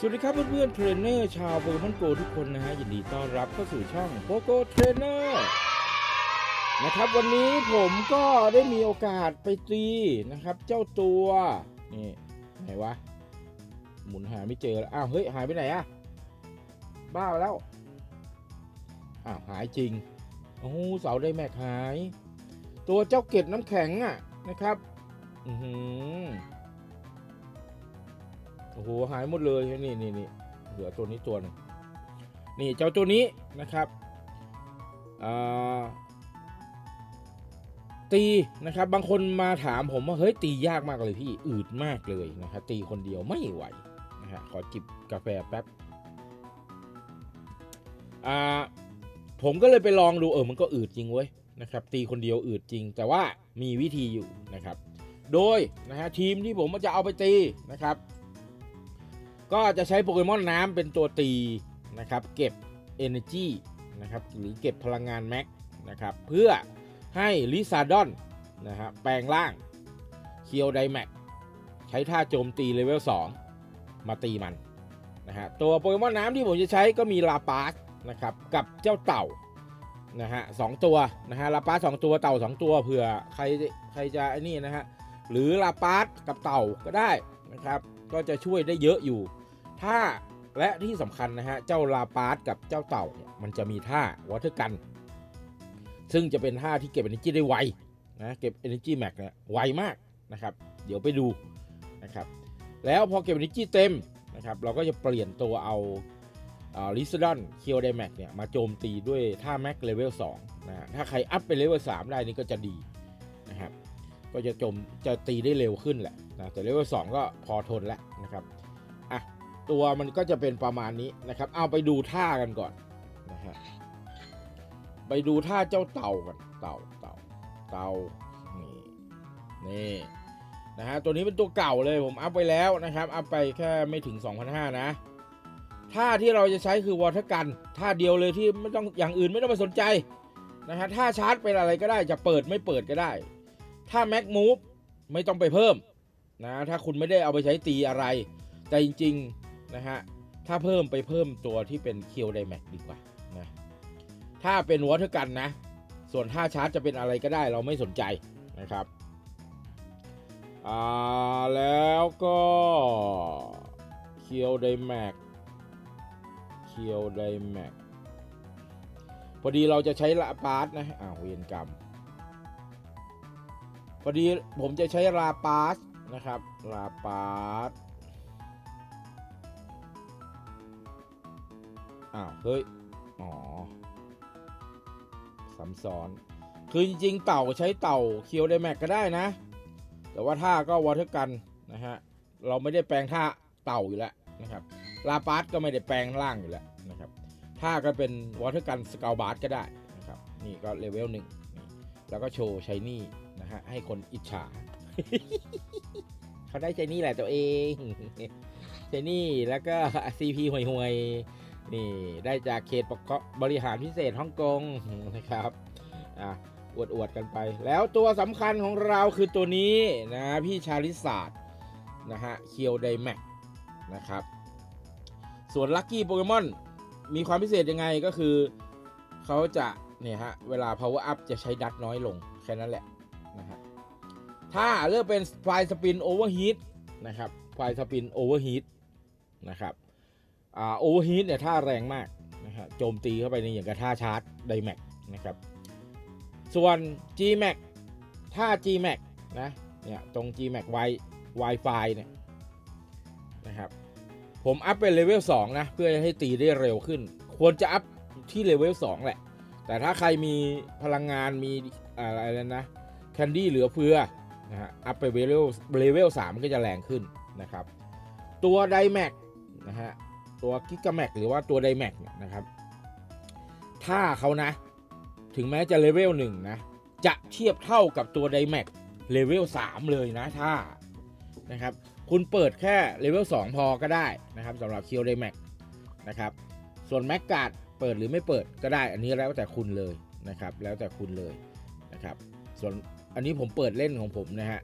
สวัสดีครับเพื่อนๆเทรนเนอร์ชาวโปเกมอนโกทุกคนนะฮะยินดีต้อนรับเข้าสู่ช่องโปโกเทรนเนอร์นะครับวันนี้ผมก็ได้มีโอกาสไปตีนะครับ เจ้าตัวนี่ไหนวะ หมุนหาไม่เจอแล้วอ้าวเฮ้ยหายไปไหนอะบ้าไปแล้วอ้าวหายจริงโอ้โหเสาได้แม็กหาย ตัวเจ้าเกล็ดน้ำแข็งอะนะครับ อือหือ อ้โหหายหมดเลยนี่นี่นี่เหลือตัวนี้ตัวหนึงนี่เจ้าตัวนี้นะครับตีนะครับ บางคนมาถามผมว่าเฮ้ยตียากมากเลยพี่อืดมากเลยนะครับตีคนเดียวไม่ไหวนะฮะขอจิบกาแฟแป๊บอ่าผมก็เลยไปลองดูเออมันก็อืดจริงเว้ยนะครับ ตีคนเดียวอืดจริง แต่ว่ามีวิธีอยู่นะครับ โดยนะฮะทีมที่ผมจะเอาไปตีนะครับ ก็จะใช้โปเกมอนน้ำเป็นตัวตีนะครับ เก็บ Energy นะครับหรือเก็บพลังงานแม็กนะครับ เพื่อให้ลิซาดอนนะฮะแปลงร่างเคียวไดแม็กใช้ท่าโจมตีเลเวล2มาตีมันนะฮะตัวโปเกมอนน้ำที่ผมจะใช้ก็มีลาปาสนะครับกับเจ้าเต่านะฮะสองตัวนะฮะลาปาสสองตัวเต่าสองตัวเผื่อใครใครจะไอ้นี่นะฮะหรือลาปาสกับเต่าก็ได้นะครับ ก็จะช่วยได้เยอะอยู่ ถ้าและที่สำคัญนะฮะ เจ้าลาปาร์ตกับเจ้าเต่าเนี่ยมันจะมีท่าวอเตอร์กัน ซึ่งจะเป็นท่าที่เก็บ energy ได้ไวนะเก็บ energy max เนี่ยไวมากนะครับ เดี๋ยวไปดูนะครับ แล้วพอเก็บ energy เต็มนะครับ เราก็จะเปลี่ยนตัวเอาลิซดอนเคียวไดแม็กเนี่ยมาโจมตีด้วยท่าแม็กเลเวล2นะฮะถ้าใครอัพไปเลเวล3ได้นี่ก็จะดีนะครับ ก็จะโจมจะตีได้เร็วขึ้นแหละนะแต่เลเวล2ก็พอทนแล้วนะครับ ตัวมันก็จะเป็นประมาณนี้นะครับ เอาไปดูท่ากันก่อนนะฮะไปดูท่าเจ้าเต่ากันเต่าเต่าเต่านี่นี่นะฮะตัวนี้เป็นตัวเก่าเลยผมอัพไปแล้วนะครับ อัพไปแค่ไม่ถึง 2,500 นะท่าที่เราจะใช้คือวอเทกันท่าเดียวเลยที่ไม่ต้องอย่างอื่นไม่ต้องไปสนใจนะฮะท่าชาร์จเป็นอะไรก็ได้จะเปิดไม่เปิดก็ได้ ถ้าแม็กมูฟไม่ต้องไปเพิ่มนะถ้าคุณไม่ได้เอาไปใช้ตีอะไร แต่จริง ๆ นะฮะ ถ้าเพิ่มไปเพิ่มตัวที่เป็นเคียวไดแม็กดีกว่านะถ้าเป็นวอเทอร์กันนะ ส่วนท่าชาร์จจะเป็นอะไรก็ได้เราไม่สนใจนะครับอ่าแล้วก็เคียวไดแม็กเคียวไดแม็กพอดีเราจะใช้ลาปาร์ตนะอ้าวเวียนกรรมพอดีผมจะใช้ลาปาสนะครับลาปาส อ้าว เฮ้ย อ๋อซ้ำซ้อน คือจริงๆ เต่าใช้เต่าเคียวไดแม็กก็ได้นะ แต่ว่าท่าก็วอเทอร์กันนะฮะ เราไม่ได้แปลงท่าเต่าอยู่แล้วนะครับ ลาปาร์ตก็ไม่ได้แปลงล่างอยู่แล้วนะครับท่าก็เป็นวอเทอร์กันสกาบาร์ก็ได้นะครับ นี่ก็เลเวลหนึ่งนี่แล้วก็โชว์ชายนี่นะฮะ ให้คนอิจฉา เขาได้ชายนี่แหละตัวเองชายนี่แล้วก็ CP ห่วยๆ นี่ได้จากเขตปกครองบริหารพิเศษฮ่องกงนะครับอะอวดอวดๆกันไป แล้วตัวสำคัญของเราคือตัวนี้นะพี่ชาลิศาสตร์นะฮะเคียวไดแม็กนะครับ ส่วนลัคกี้โปเกมอนมีความพิเศษยังไงก็คือเขาจะเนี่ยฮะเวลา power up จะใช้ดัตน้อยลง แค่นั้นแหละนะฮะถ้าเลือกเป็นไฟสปินโอเวอร์ฮีทนะครับไฟสปินโอเวอร์ฮีทนะครับ โอเวอร์ฮีทเนี่ยท่าแรงมากนะฮะโจมตีเข้าไปในอย่างกับท่าชาร์จไดแม็กนะครับ ส่วน G Max ท่า G Max นะเนี่ยตรง G Max Wi Wi-Fi เนี่ยนะครับผมอัพเป็นเลเวล2นะเพื่อให้ตีได้เร็วขึ้น ควรจะอัพที่เลเวล2แหละ แต่ถ้าใครมีพลังงานมีอะไรนะแคนดี้เหลือเฟือนะฮะอัพไปเลเวลเลเวล3ก็จะแรงขึ้นนะครับ ตัวไดแม็กนะฮะ ตัวกิก a แม็กหรือว่าตัวไดแม็กนะครับ ถ้าเขานะ ถึงแม้จะเลเวลหนึ่งนะ จะเทียบเท่ากับตัวไดแม็กเลเวล3เลยนะถ้านะครับ คุณเปิดแค่เลเวล2พอก็ได้นะครับสำหรับเคียวไดแม็กนะครับ ส่วนแม็กการ์ดเปิดหรือไม่เปิดก็ได้ อันนี้แล้วแต่คุณเลยนะครับ แล้วแต่คุณเลยนะครับ ส่วนอันนี้ผมเปิดเล่นของผมนะฮะ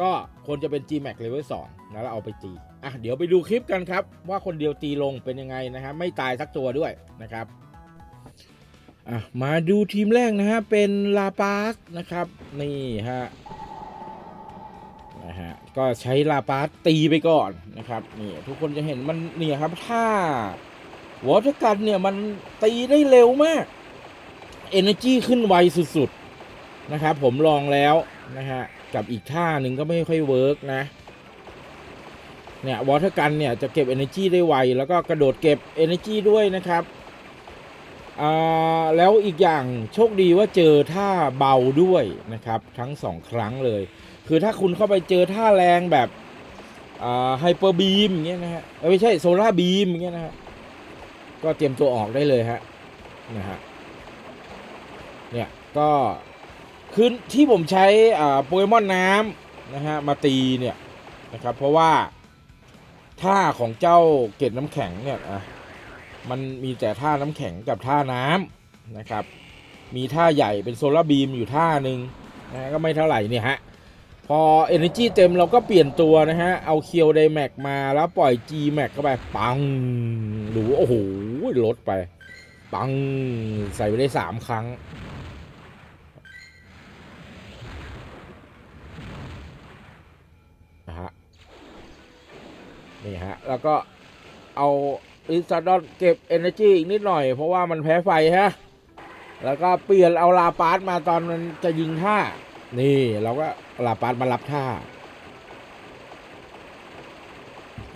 ก็ควรจะเป็น Gmax Level 2นะแล้วเอาไปตีอะเดี๋ยวไปดูคลิปกันครับ ว่าคนเดียวตีลงเป็นยังไงนะฮะไม่ตายสักตัวด้วยนะครับอะมาดูทีมแรกนะฮะ เป็นลาปาสนะครับ นี่ฮะนะฮะก็ใช้ลาปาสตีไปก่อนนะครับนี่ทุกคนจะเห็นมันเนี่ยครับถ้าวอเตอร์กันเนี่ยมันตีได้เร็วมาก Energy ขึ้นไวสุดๆ นะครับผมลองแล้ว นะฮะ กับอีกท่าหนึ่งก็ไม่ค่อยเวิร์กนะ เนี่ยวอเตอร์กันเนี่ยจะเก็บ Energy ได้ไว แล้วก็กระโดดเก็บ Energy ด้วยนะครับอ่าแล้วอีกอย่างโชคดีว่าเจอท่าเบาด้วยนะครับ ทั้งสองครั้งเลย คือถ้าคุณเข้าไปเจอท่าแรงแบบไฮเปอร์บีมอย่างเงี้ยนะฮะไม่ใช่โซลาร์บีมอย่างเงี้ยนะฮะก็เตรียมตัวออกได้เลยฮะนะฮะเนี่ยก็ คือที่ผมใช้โปเกมอนน้ำนะฮะมาตีเนี่ยนะครับเพราะว่าท่าของเจ้าเกล็ดน้ำแข็งเนี่ยอะมันมีแต่ท่าน้ำแข็งกับท่าน้ำนะครับ มีท่าใหญ่เป็นโซลาร์บีมอยู่ท่าหนึ่งนะฮะก็ไม่เท่าไหร่เนี่ยฮะพอ Energy เต็มเราก็เปลี่ยนตัวนะฮะ เอาเคียวไดแม็กมาแล้วปล่อย G แม็กเข้าไป ปังดูโอ้โหลดไป ปัง ใส่ไปได้สามครั้ง นะฮะ นี่ฮะ แล้วก็เอาอิซาดอนเก็บ Energy อีกนิดหน่อย เพราะว่ามันแพ้ไฟฮะ แล้วก็เปลี่ยนเอาลาปาร์ตมาตอนมันจะยิงท่า นี่เราก็ลาปาร์ตมารับท่า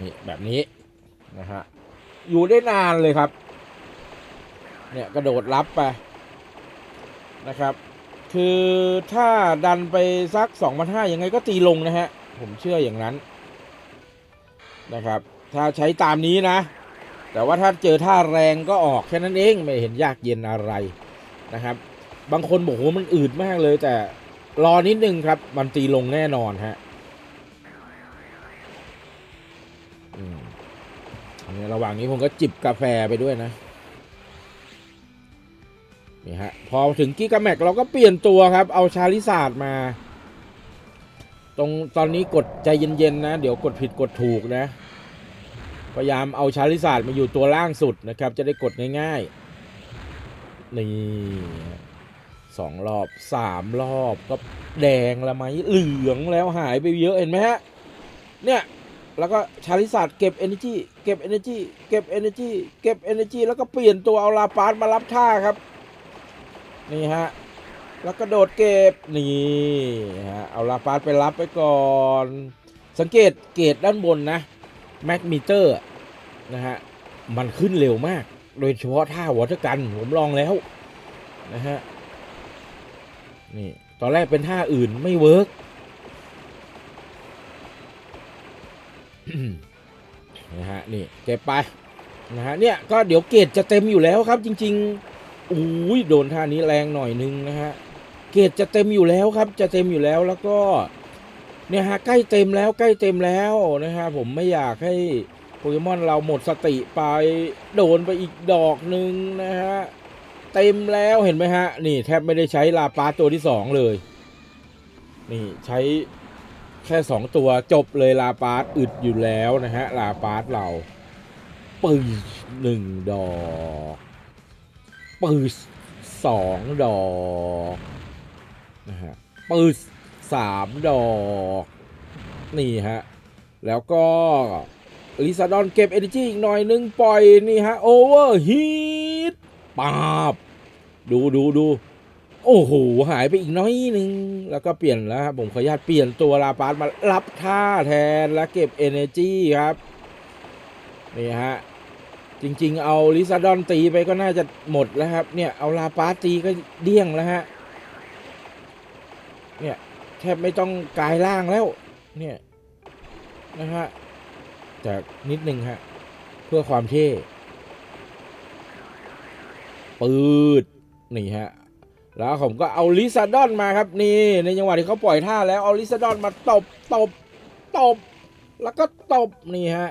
นี่แบบนี้นะฮะ อยู่ได้นานเลยครับ เนี่ยกระโดดรับไปนะครับ คือถ้าดันไปสัก2องพันห้ายังไงก็ตีลงนะฮะ ผมเชื่ออย่างนั้น นะครับ ถ้าใช้ตามนี้นะ แต่ว่าถ้าเจอท่าแรงก็ออกแค่นั้นเองไม่เห็นยากเย็นอะไรนะครับ บางคนบอกว่ามันอืดมากเลย แต่รอนิดนึงครับ มันตีลงแน่นอนฮะอืมอันนี้ระหว่างนี้ผมก็จิบกาแฟไปด้วยนะนี่ฮะพอถึงกิกาแม็กเราก็เปลี่ยนตัวครับ เอาชาลิซาดมา ตรงตอนนี้กดใจเย็นๆนะ เดี๋ยวกดผิดกดถูกนะ พยายามเอาชาลิซาดมาอยู่ตัวล่างสุดนะครับ จะได้กดง่ายๆ นี่สองรอบสามรอบก็แดงละไหมเหลืองแล้วหายไปเยอะเห็นไหมฮะ เนี่ยแล้วก็ชาลิซาดเก็บ energy เก็บ energy เก็บ energy เก็บ energy แล้วก็เปลี่ยนตัวเอาลาปาร์ตมารับท่าครับ นี่ฮะ แล้วก็โดดเก็บนี่ฮะเอาลาปาร์ตไปรับไปก่อน สังเกตเกตด้านบนนะแม็กมิเตอร์นะฮะมันขึ้นเร็วมาก โดยเฉพาะท่าวอเตอร์กันผมลองแล้วนะฮะนี่ตอนแรกเป็นท่าอื่นไม่เวิร์กนะฮะนี่เก็บไปนะฮะเนี่ยก็เดี๋ยวเกรดจะเต็มอยู่แล้วครับจริง ๆอุ้ยโดนท่านี้แรงหน่อยนึงนะฮะ เกรดจะเต็มอยู่แล้วครับ จะเต็มอยู่แล้วแล้วก็เนี่ยฮะใกล้เต็มแล้วใกล้เต็มแล้วนะฮะผมไม่อยากให้โปเกมอนเราหมดสติไปโดนไปอีกดอกหนึ่งนะฮะเต็มแล้วเห็นไหมฮะ นี่แทบไม่ได้ใช้ลาปาตัวที่สองเลย นี่ใช้แค่สองตัวจบเลยลาปาสอึดอยู่แล้วนะฮะลาปาสเราปึ้งหนึ่งดอกปึ้งสองดอก นะฮะปึ้งสามดอก นี่ฮะ แล้วก็ลิซาดอนเก็บ Energy อีกหน่อยนึงปล่อยนี่ฮะโอเวอร์ฮีทปาบ ดูดูดูโอ้โหหายไปอีกน้อยนึง แล้วก็เปลี่ยนแล้วครับผมขออนุญาตเปลี่ยนตัวลาปาสมารับท่าแทนแล้วเก็บ Energy ครับ นี่ฮะ จริงๆ เอาลิซาดอนตีไปก็น่าจะหมดแล้วครับ เนี่ย เอาลาปาสตีก็เดี้ยงแล้วฮะ เนี่ยแทบไม่ต้องกายร่างแล้ว เนี่ยนะฮะแต่นิดนึงฮะ เพื่อความเท่ปืดนี่ฮะ แล้วผมก็เอาลิซาดอนมาครับนี่ในจังหวะที่เขาปล่อยท่าแล้วเอาลิซาดอนมาตบตบตบ แล้วก็ตบนี่ฮะ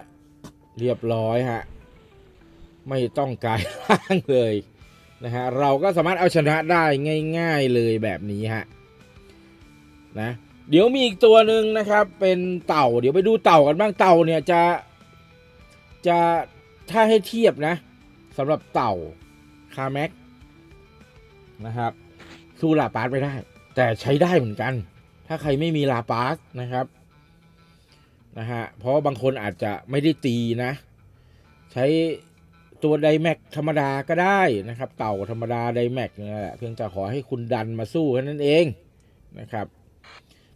เรียบร้อยฮะ ไม่ต้องกายร่างเลยนะฮะเราก็สามารถเอาชนะได้ง่าย ๆเลยแบบนี้ฮะ นะเดี๋ยวมีอีกตัวหนึ่งนะครับ เป็นเต่า เดี๋ยวไปดูเต่ากันบ้างเต่าเนี่ยจะจะถ้าให้เทียบนะสำหรับเต่าคาแม็กนะครับสู้ลาปาสไม่ได้ แต่ใช้ได้เหมือนกัน ถ้าใครไม่มีลาปาสนะครับนะฮะเพราะบางคนอาจจะไม่ได้ตีนะ ใช้ตัวไดแม็กธรรมดาก็ได้นะครับ เต่าธรรมดาไดแม็กนี่แหละเพียงแต่ขอให้คุณดันมาสู้แค่นั้นเองนะครับ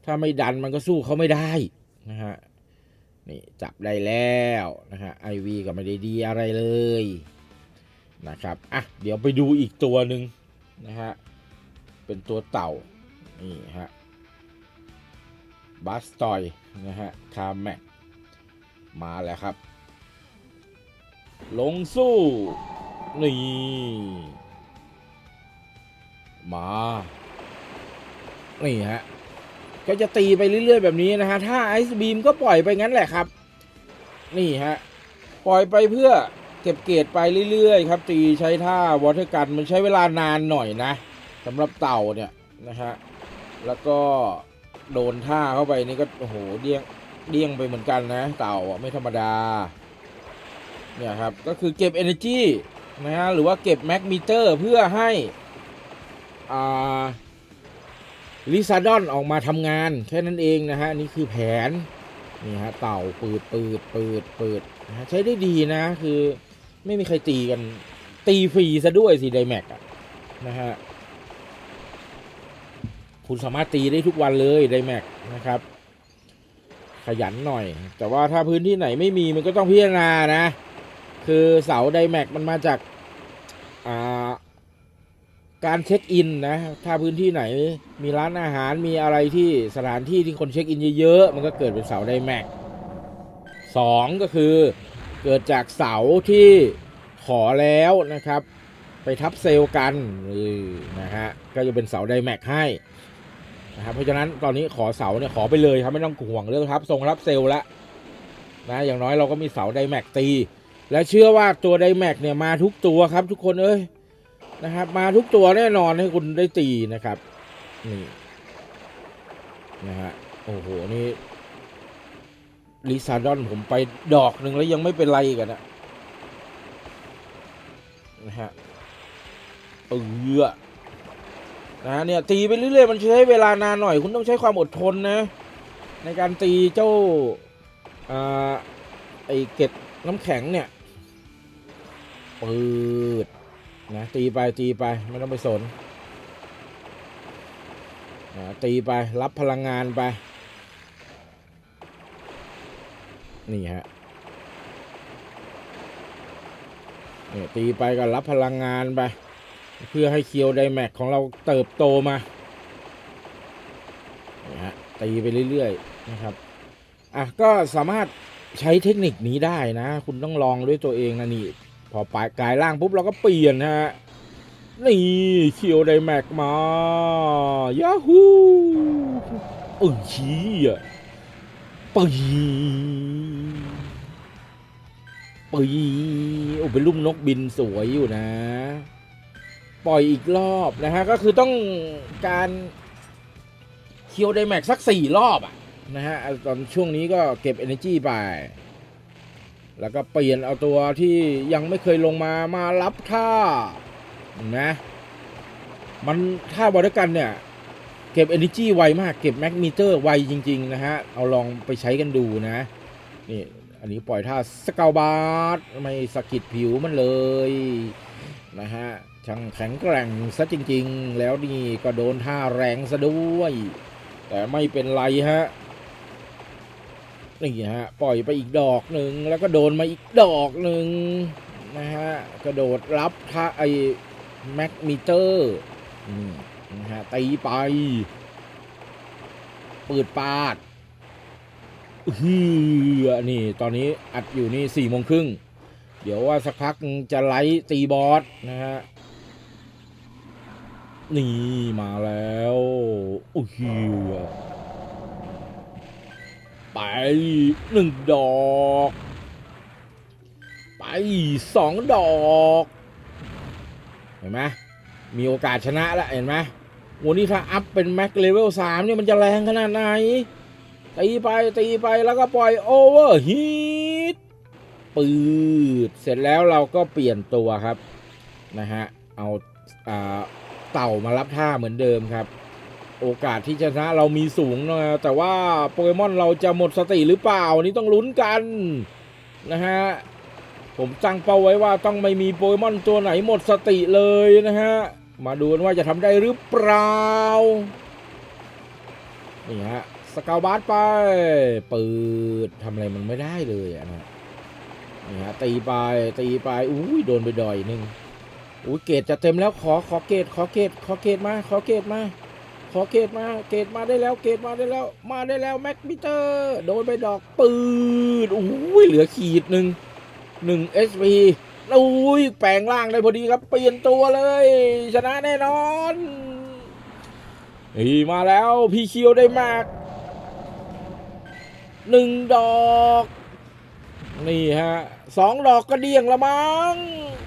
ถ้าไม่ดันมันก็สู้เขาไม่ได้นะฮะนี่จับได้แล้วนะฮะไอวีก็ไม่ได้ดีอะไรเลยนะครับอะเดี๋ยวไปดูอีกตัวหนึ่งนะฮะเป็นตัวเต่านี่ฮะบัสตอยนะฮะคาแม็กมาแล้วครับ ลงสู้นี่มา นี่ฮะ ก็จะตีไปเรื่อยๆแบบนี้นะฮะ ถ้าไอซ์บีมก็ปล่อยไปงั้นแหละครับ นี่ฮะ ปล่อยไปเพื่อเก็บเกรดไปเรื่อยๆ ครับ ตีใช้ท่าวอเตอร์กันมันใช้เวลานานหน่อยนะสำหรับเต่าเนี่ยนะฮะ แล้วก็โดนท่าเข้าไปนี่ก็โอ้โหเดี้ยงเดี้ยงไปเหมือนกันนะ เต่าไม่ธรรมดา เนี่ยครับ ก็คือเก็บ Energy นะฮะ หรือว่าเก็บ Max Meter เพื่อให้อ่า ลิซาดอนออกมาทำงานแค่นั้นเองนะฮะนี่คือแผนนี่ฮะเต่าปืดปืดปืดปืดนะฮะใช้ได้ดีนะ คือไม่มีใครตีกัน ตีฟรีซะด้วยสิไดแม็กนะฮะคุณสามารถตีได้ทุกวันเลยไดแม็กนะครับ ขยันหน่อย แต่ว่าถ้าพื้นที่ไหนไม่มีมันก็ต้องพิจารณานะ คือเสาไดแม็กมันมาจาก การเช็คอินนะ ถ้าพื้นที่ไหนมีร้านอาหารมีอะไรที่สถานที่ที่คนเช็คอินเยอะๆ มันก็เกิดเป็นเสาไดแม็กสองก็คือเกิดจากเสาที่ขอแล้วนะครับ ไปทับเซลล์กันเออนะฮะก็จะเป็นเสาไดแม็กให้นะครับเพราะฉะนั้นตอนนี้ขอเสาเนี่ยขอไปเลยครับไม่ต้องห่วงเรื่องทับทรงรับเซลล์ล้วนะอย่างน้อยเราก็มีเสาไดแม็กตี และเชื่อว่าตัวไดแม็กเนี่ยมาทุกตัวครับทุกคนเอ้ย นะครับ มาทุกตัวแน่นอนให้คุณได้ตีนะครับ นี่ นะฮะ โอ้โห นี่ลิซาดอนผมไปดอกหนึ่งแล้วยังไม่เป็นไรกันนะนะฮะเออนะฮะเนี่ยตีไปเรื่อยๆมันใช้เวลานานหน่อย คุณต้องใช้ความอดทนนะ ในการตีเจ้าอ่าไอเกล็ดน้ำแข็งเนี่ยปืด นะตีไปตีไปไม่ต้องไปสนนะตีไปรับพลังงานไป นี่ฮะเนี่ยตีไปก็รับพลังงานไป เพื่อให้เคียวไดแม็กของเราเติบโตมานี่ฮะตีไปเรื่อยๆนะครับอะก็สามารถใช้เทคนิคนี้ได้นะ คุณต้องลองด้วยตัวเองนะนี่ พอปลายกายล่างปุ๊บเราก็เปลี่ยนฮะ นี่เคียวไดแม็กมายาฮูเอ้ยชี้อะปีปีโอ้เป็นลูกนกบินสวยอยู่นะ ปล่อยอีกรอบนะฮะ ก็คือต้องการเคียวไดแม็กสักสี่รอบอะนะฮะ ตอนช่วงนี้ก็เก็บ energy ไป แล้วก็เปลี่ยนเอาตัวที่ยังไม่เคยลงมามารับท่าเห็นไหมมันท่าบอดกันเนี่ย เก็บ energy ไวมากเก็บแมกมิเตอร์ไวจริง ๆ นะฮะ เอาลองไปใช้กันดูนะ นี่ อันนี้ปล่อยท่าสเกลบาร์ไม่สะกิดผิวมันเลย นะฮะช่างแข็งแกร่งซะจริง ๆ แล้วนี่ก็โดนท่าแรงซะด้วย แต่ไม่เป็นไรฮะ นี่ฮะปล่อยไปอีกดอกหนึ่งแล้วก็โดนมาอีกดอกหนึ่งนะฮะกระโดดรับท่าไอ้แม็กมิเตอร์นี่นะฮะตีไปปืดปาดเฮือนี่ตอนนี้อัดอยู่นี่สี่โมงครึ่งเดี๋ยวว่าสักพักจะไลฟ์ตีบอสนะฮะนี่มาแล้วโอ้โห ไปหนึ่งดอก ไปสองดอก เห็นไหมมีโอกาสชนะแล้วเห็นไหมโหนี่ถ้าอัพเป็นแม็กเลเวลสามเนี่ยมันจะแรงขนาดไหน ตีไปตีไปแล้วก็ปล่อยโอเวอร์ฮีทปืดเสร็จแล้วเราก็เปลี่ยนตัวครับ นะฮะ เอาเต่ามารับท่าเหมือนเดิมครับ โอกาสที่จะชนะเรามีสูงนะแต่ว่าโปเกมอนเราจะหมดสติหรือเปล่านี่ต้องลุ้นกันนะฮะผมตั้งเป้าไว้ว่าต้องไม่มีโปเกมอนตัวไหนหมดสติเลยนะฮะมาดูกันว่าจะทำได้หรือเปล่านี่ฮะสกาวบาสไปเปิดทำอะไรมันไม่ได้เลยอะนะนี่ฮะตีไปตีไปอุ้ยโดนไปดอยหนึ่งอุ้ยเกรดจะเต็มแล้วขอขอเกรดขอเกรดขอเกรดมาขอเกรดมา ขอเกรดมาเกรดมาได้แล้วเกรดมาได้แล้ว มาได้แล้วแม็กมิเตอร์โดนไปดอกปืดอุ้ยเหลือขีดหนึ่งหนึ่งเอสพีอุ้ยแปลงร่างได้พอดีครับ เปลี่ยนตัวเลย ชนะแน่นอนเฮ้ยมาแล้วพี่เคียวได้มากหนึ่งดอก นี่ฮะ สองดอกก็เดี่ยงละมั้ง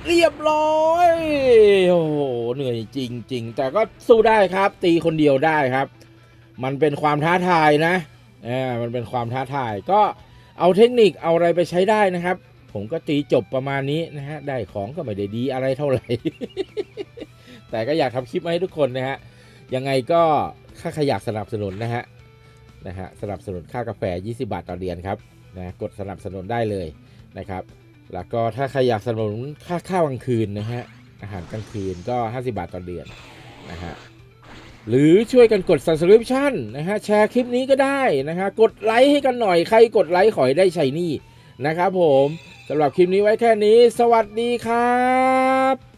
เรียบร้อย โอ้โหเหนื่อยจริง ๆ แต่ก็สู้ได้ครับ ตีคนเดียวได้ครับ มันเป็นความท้าทายนะอ่ามันเป็นความท้าทายก็เอาเทคนิคเอาอะไรไปใช้ได้นะครับ ผมก็ตีจบประมาณนี้นะฮะได้ของก็ไม่ได้ดีอะไรเท่าไหร่ แต่ก็อยากทำคลิปมาให้ทุกคนนะฮะยังไงก็ถ้าใครอยากสนับสนุนนะฮะนะฮะสนับสนุนค่ากาแฟ 20 บาทต่อเดือนครับนะกดสนับสนุนได้เลย นะครับ แล้วก็ถ้าใครอยากสนับสนุนค่าข้าวกลางคืนนะฮะ อาหารกลางคืนก็ 50 บาทต่อเดือนนะฮะ หรือช่วยกันกด subscription นะฮะ แชร์คลิปนี้ก็ได้นะฮะ กดไลค์ให้กันหน่อย ใครกดไลค์ขอให้ได้ใช้นี่นะครับผมสำหรับคลิปนี้ไว้แค่นี้ สวัสดีครับ